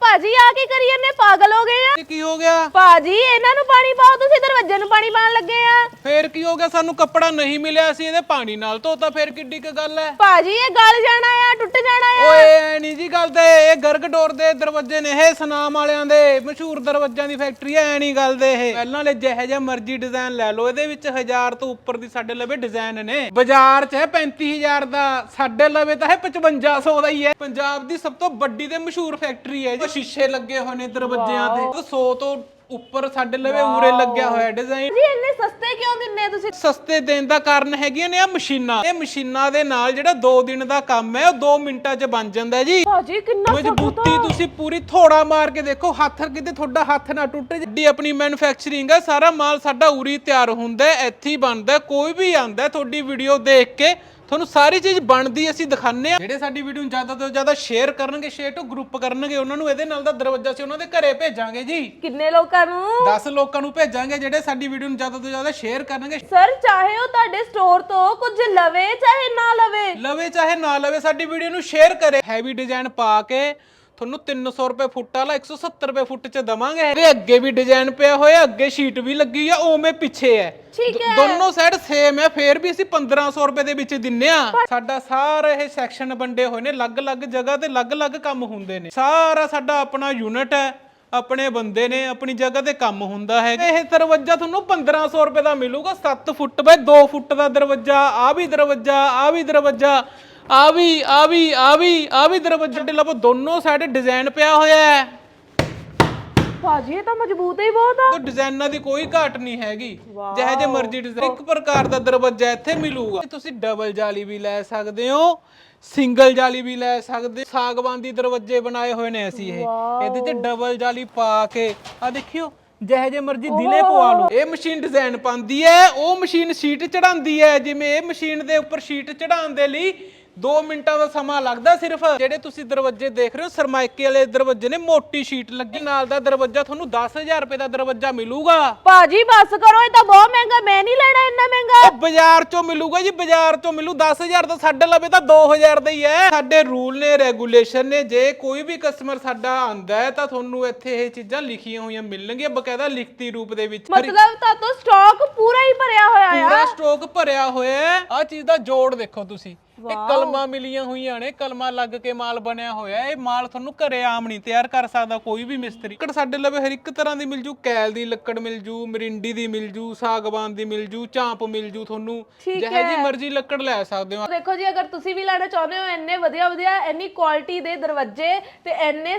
ਭਾਜੀ ਆ ਕੀ ਕਰੀ ਜਾਂਦੇ ਪਾਗਲ ਹੋ ਗਏ ਆ। ਇਹ ਕੀ ਹੋ ਗਿਆ? ਭਾਜੀ ਇਹਨਾਂ ਨੂੰ ਪਾਣੀ ਪਾਓ ਤੁਸੀਂ ਦਰਵਾਜ਼ੇ ਨੂੰ ਪਾਣੀ ਪਾਣ ਲੱਗੇ ਆ। ਫੇਰ ਕੀ ਹੋ ਗਿਆ? ਸਾਨੂੰ ਕੱਪੜਾ ਨਹੀਂ ਮਿਲਿਆ ਸੀ ਇਹਦੇ ਪਾਣੀ ਨਾਲ ਧੋਤਾ ਫੇਰ ਕਿੱਡੀ ਕੁ ਗੱਲ ਹੈ? ਭਾਜੀ ਇਹ ਗਲ ਜਾਣਾ ਆ ਟੁੱਟ ਜਾਣਾ ਆ। ਓਏ ਨਹੀਂ ਜੀ ਗੱਲ ਤੇ ਇਹ ਗਰਗ ਡੋਰ ਦੇ ਦਰਵਾਜ਼ੇ ਨੇ ਇਹ ਸਨਾਮ ਵਾਲਿਆਂ ਦੇ ਮਸ਼ਹੂਰ ਦਰਵਾਜ਼ਿਆਂ ਦੀ ਫੈਕਟਰੀ ਐ ਨਹੀਂ ਗੱਲ ਦੇ ਇਹ। ਪਹਿਲਾਂ ਵਾਲੇ ਜਿਹੇ ਜਿਹਾ ਮਰਜ਼ੀ ਡਿਜ਼ਾਈਨ ਲੈ ਲਓ ਇਹਦੇ ਵਿੱਚ 1000 ਤੋਂ ਉੱਪਰ ਦੀ ਸਾਡੇ ਲਵੇ ਡਿਜ਼ਾਈਨ ਨੇ। ਬਾਜ਼ਾਰ 'ਚ ਹੈ 35000 ਦਾ ਸਾਡੇ ਲਵੇ ਤਾਂ ਹੈ 5500 ਦਾ ਹੀ ਹੈ। ਪੰਜਾਬ ਦੀ ਸਭ ਤੋਂ ਵੱਡੀ ਤੇ ਮਸ਼ਹੂਰ ਫੈਕਟਰੀ ਹੈ ਜੋ। ਸ਼ੀਸ਼ੇ ਲੱਗੇ ਹੋਏ ਨੇ ਦਰਵਾਜ਼ਿਆਂ ਤੇ। 100 ਤੋਂ ਉੱਪਰ ਸਾਡੇ ਲਵੇ ਉਰੇ ਲੱਗਿਆ ਹੋਇਆ ਡਿਜ਼ਾਈਨ ਜੀ ਇੰਨੇ ਸਸਤੇ ਕਿਉਂ ਦਿੰਨੇ ਆ ਤੁਸੀਂ? ਸਸਤੇ ਦੇਣ ਦਾ ਕਾਰਨ ਹੈਗੀਆਂ ਨੇ ਆ ਮਸ਼ੀਨਾਂ। ਇਹ ਮਸ਼ੀਨਾਂ ਦੇ ਨਾਲ ਜਿਹੜਾ 2 ਦਿਨ ਦਾ ਕੰਮ ਹੈ ਉਹ 2 ਮਿੰਟਾਂ 'ਚ ਬਣ ਜਾਂਦਾ ਹੈ ਜੀ। ਭਾਜੀ ਕਿੰਨਾ ਮਜ਼ਬੂਤੀ ਤੁਸੀਂ ਪੂਰੀ ਥੋੜਾ ਮਾਰ ਕੇ ਦੇਖੋ ਹੱਥ ਕਿਤੇ ਤੁਹਾਡਾ ਹੱਥ ਨਾ ਟੁੱਟੇ ਜਿੱਡੀ ਆਪਣੀ ਮੈਨੂਫੈਕਚਰਿੰਗ ਹੈ ਸਾਰਾ ਮਾਲ ਸਾਡਾ ਉਰੀ ਤਿਆਰ ਹੁੰਦਾ ਹੈ, ਇੱਥੇ ਹੀ ਬਣਦਾ ਹੈ। ਕੋਈ ਵੀ ਆਂਦਾ ਹੈ, ਤੁਹਾਡੀ ਵੀਡੀਓ ਦੇਖ ਕੇ ਤੁਹਾਨੂੰ ਸਾਰੀ ਚੀਜ਼ ਬਣਦੀ ਅਸੀਂ ਦਿਖਾਉਂਦੇ ਆ ਜਿਹੜੇ ਸਾਡੀ ਵੀਡੀਓ ਨੂੰ ਜ਼ਿਆਦਾ ਤੋਂ ਜ਼ਿਆਦਾ ਸ਼ੇਅਰ ਕਰਨਗੇ ਸ਼ੇਅਰ ਟੂ ਗਰੁੱਪ ਕਰਨਗੇ ਉਹਨਾਂ ਨੂੰ ਇਹਦੇ ਨਾਲ ਦਾ ਦਰਵਾਜ਼ਾ ਸੀ ਉਹਨਾਂ ਦੇ ਘਰੇ ਭੇਜਾਂਗੇ ਜੀ। ਕਿੰਨੇ ਲੋਕਾਂ ਨੂੰ? 10 ਲੋਕਾਂ ਨੂੰ ਭੇਜਾਂਗੇ ਜਿਹੜੇ ਸਾਡੀ ਵੀਡੀਓ ਨੂੰ ਜ਼ਿਆਦਾ ਤੋਂ ਜ਼ਿਆਦਾ ਸ਼ੇਅਰ ਕਰਨਗੇ। ਸਰ ਚਾਹੇ ਉਹ ਤੁਹਾਡੇ ਸਟੋਰ ਤੋਂ ਕੁਝ ਲਵੇ ਚਾਹੇ ਨਾ ਲਵੇ। ਲਵੇ ਚਾਹੇ ਨਾ ਲਵੇ ਸਾਡੀ ਵੀਡੀਓ ਨੂੰ ਸ਼ੇਅਰ ਕਰੇ। ਹੈਵੀ ਡਿਜ਼ਾਈਨ ਪਾ ਕੇ ਤੁਹਾਨੂੰ 300 ਰੁਪਏ ਫੁੱਟ ਵਾਲਾ 170 ਰੁਪਏ ਫੁੱਟ ਚ ਦਵਾਂਗੇ। ਇਹਦੇ ਅੱਗੇ ਵੀ ਡਿਜ਼ਾਈਨ ਪਿਆ ਹੋਇਆ ਅੱਗੇ ਸ਼ੀਟ ਵੀ ਲੱਗੀ ਆ ਓਵੇਂ ਪਿੱਛੇ ਠੀਕ ਦੋ- ਦੋਨੋਂ ਸਾਈਡ ਸੇਮ ਹੈ ਫੇਰ ਵੀ ਅਸੀਂ 1500 ਰੁਪਏ ਦੇ ਵਿੱਚ ਦਿੰਨੇ ਆ। ਸਾਡਾ ਸਾਰਾ ਇਹ ਸੈਕਸ਼ਨ ਵੰਡੇ ਹੋਏ ਨੇ ਅਲੱਗ-ਅਲੱਗ ਜਗ੍ਹਾ ਤੇ ਅਲੱਗ-ਅਲੱਗ ਕੰਮ ਹੁੰਦੇ ਨੇ। ਸਾਰਾ ਸਾਡਾ ਆਪਣਾ ਯੂਨਿਟ ਹੈ ਆਪਣੇ ਬੰਦੇ ਨੇ ਆਪਣੀ ਜਗ੍ਹਾ ਤੇ ਕੰਮ ਹੁੰਦਾ ਹੈ। ਇਹ ਦਰਵਾਜ਼ਾ ਤੁਹਾਨੂੰ 1500 ਰੁਪਏ ਦਾ ਮਿਲੂਗਾ 7 ਫੁੱਟ ਬਾਏ 2 ਫੁੱਟ ਦਾ ਦਰਵਾਜ਼ਾ ਆ ਵੀ ਦਰਵਾਜ਼ਾ ਆ ਵੀ ਦਰਵਾਜ਼ਾ। ਆ ਵੀ ਆ ਵੀ ਆ ਵੀ ਆ ਵੀ ਦਰਵਾਜ਼ੇ ਦੇ ਲੱਭ। ਦੋਨੋਂ ਸਾਈਡ ਡਿਜ਼ਾਈਨ ਪਿਆ ਹੋਇਆ ਹੈ। ਭਾਜੀ ਇਹ ਤਾਂ ਮਜ਼ਬੂਤ ਹੀ ਬਹੁਤ। ਆ ਤੋ ਡਿਜ਼ਾਈਨਾਂ ਦੀ ਕੋਈ ਘਾਟ ਨਹੀਂ ਹੈਗੀ। ਜਿਹੇ ਜੇ ਮਰਜ਼ੀ ਡਿਜ਼ਾਈਨ ਇੱਕ ਪ੍ਰਕਾਰ ਦਾ ਦਰਵਾਜ਼ਾ ਇੱਥੇ ਮਿਲੂਗਾ। ਤੁਸੀਂ ਡਬਲ ਜਾਲੀ ਵੀ ਲੈ ਸਕਦੇ ਹੋ ਸਿੰਗਲ ਜਾਲੀ ਵੀ ਲੈ ਸਕਦੇ ਸਾਗਵਾਨ ਦੀ ਦਰਵਾਜ਼ੇ ਬਣਾਏ ਹੋਏ ਨੇ ਅਸੀਂ ਇਹ। ਇਹਦੇ ਤੇ ਡਬਲ ਜਾਲੀ ਪਾ ਕੇ ਆ ਦੇਖਿਓ। ਜਿਹੇ ਜੇ ਮਰਜ਼ੀ ਦਿਲੇ ਪਵਾ ਲਓ। ਇਹ ਮਸ਼ੀਨ ਡਿਜ਼ਾਈਨ ਪਾਉਂਦੀ ਹੈ ਉਹ ਮਸ਼ੀਨ ਸ਼ੀਟ ਚੜਾਉਂਦੀ ਹੈ। ਜਿਵੇਂ ਇਹ ਮਸ਼ੀਨ ਦੇ ਉੱਪਰ ਸ਼ੀਟ ਚੜਾਉਣ ਦੇ ਲਈ 2 ਮਿੰਟਾਂ ਦਾ ਸਮਾਂ ਲੱਗਦਾ ਸਿਰਫ। ਜਿਹੜੇ ਤੁਸੀਂ ਦਰਵਾਜ਼ੇ ਦੇਖ ਰਹੇ ਹੋ ਸਰਮਾਇਕੇ ਵਾਲੇ ਦਰਵਾਜ਼ੇ ਨੇ ਮੋਟੀ ਸ਼ੀਟ ਲੱਗੀ। ਨਾਲ ਦਾ ਦਰਵਾਜ਼ਾ ਤੁਹਾਨੂੰ 10000 ਰੁਪਏ ਦਾ ਦਰਵਾਜ਼ਾ ਮਿਲੂਗਾ। ਭਾਜੀ ਬਸ ਕਰੋ ਇਹ ਤਾਂ ਬਹੁਤ ਮਹਿੰਗਾ। ਮੈਂ ਨਹੀਂ ਮਹਿੰਗਾ ਉਹ ਬਾਜ਼ਾਰ ਚੋਂ ਮਿਲੂਗਾ ਜੀ ਬਾਜ਼ਾਰ ਚੋਂ ਮਿਲੂ। 10000 ਦਾ ਸਾਡੇ ਲਵੇ ਤਾਂ 2000 ਦਾ ਹੀ ਹੈ। ਸਾਡੇ ਰੂਲ ਨੇ ਰੈਗੂਲੇਸ਼ਨ ਨੇ ਜੇ ਕੋਈ ਵੀ ਕਸਟਮਰ ਸਾਡਾ ਆਂਦਾ ਹੈ ਤਾਂ ਤੁਹਾਨੂੰ ਇੱਥੇ ਇਹ ਚੀਜ਼ਾਂ ਲਿਖੀਆਂ ਹੋਈਆਂ ਮਿਲਣਗੀਆਂ ਬਕਾਇਦਾ ਲਿਖਤੀ ਰੂਪ ਦੇ ਵਿੱਚ। ਮਤਲਬ ਤਾਂ ਤੋਂ ਸਟਾਕ ਪੂਰਾ ਹੀ ਭਰਿਆ ਹੋਇਆ ਆ। ਪੂਰਾ ਸਟਾਕ ਭਰਿਆ ਹੋਇਆ ਹੈ। ਆ ਚੀਜ਼ ਦਾ ਜੋੜ ਦੇਖੋ ਤੁਸੀਂ। ਇਹ ਕਲਮਾਂ ਮਿਲੀਆਂ ਹੋਈਆਂ ਨੇ ਕਲਮਾਂ ਲੱਗ ਕੇ ਮਾਲ ਬਣਿਆ ਹੋਇਆ। ਇਹ ਮਾਲ ਤੁਹਾਨੂੰ ਘਰੇ ਆਮ ਨਹੀਂ ਤਿਆਰ ਕਰ ਸਕਦਾ ਕੋਈ ਵੀ ਮਿਸਤਰੀ। ਲੱਕੜ ਸਾਡੇ ਲਵੇ ਹਰ ਇੱਕ ਤਰ੍ਹਾਂ ਦੀ ਮਿਲ ਜੂ ਕੈਲ ਦੀ ਲੱਕੜ ਮਿਲ ਜੂ ਮਰਿੰਡੀ ਦੀ ਮਿਲ ਜੂ ਸਾਗਵਾਨ ਦੀ ਮਿਲ ਜੂ ਚਾਂਪ ਮਿਲ ਜੂ ਤੁਹਾਨੂੰ ਠੀਕ ਜਿਹੇ ਜੀ ਮਰਜ਼ੀ ਲੱਕੜ ਲੈ ਸਕਦੇ ਹੋ। ਦੇਖੋ ਜੀ ਅਗਰ ਤੁਸੀਂ ਵੀ ਲੈਣਾ ਚਾਹੁੰਦੇ ਹੋ ਇੰਨੇ ਵਧੀਆ ਵਧੀਆ ਇੰਨੀ ਕੁਆਲਿਟੀ ਦੇ ਦਰਵਾਜ਼ੇ ਤੇ ਇੰਨੇ